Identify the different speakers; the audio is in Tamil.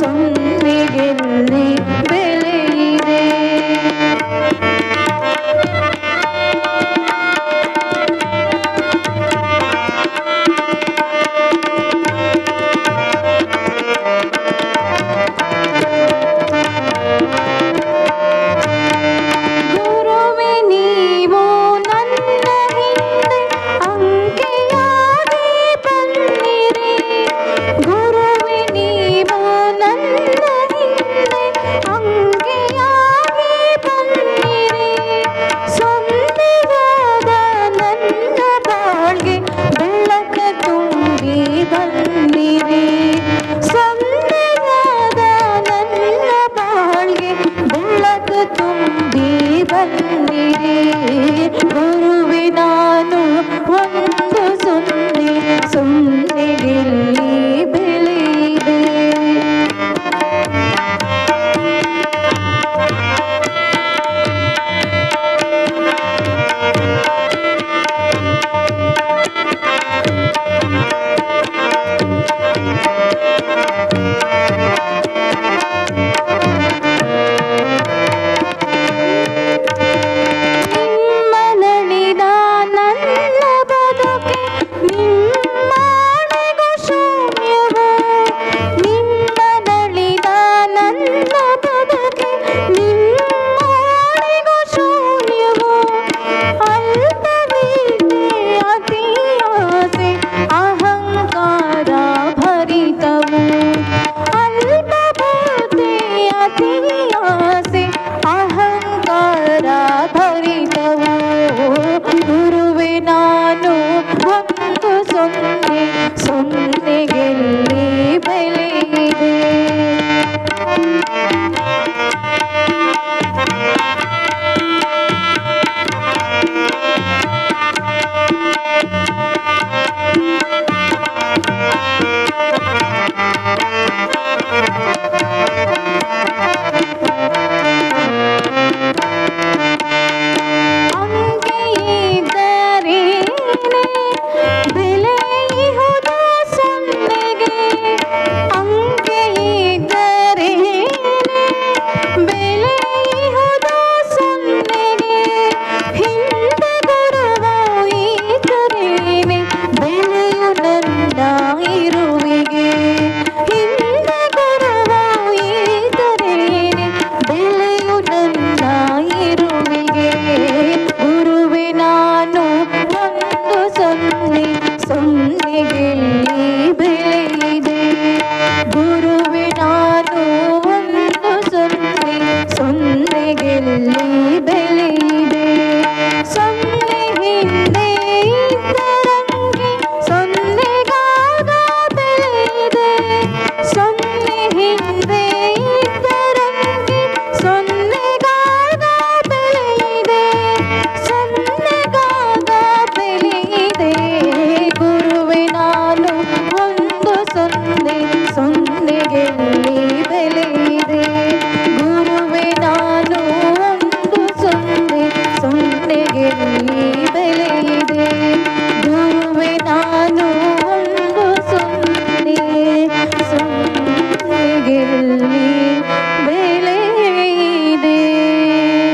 Speaker 1: சொன்னே கண்ணீரே ನಾನು ಒಂದು ಸೊನ್ನೆ ಸೊನ್ನೆಗೆಲ್ಲಿ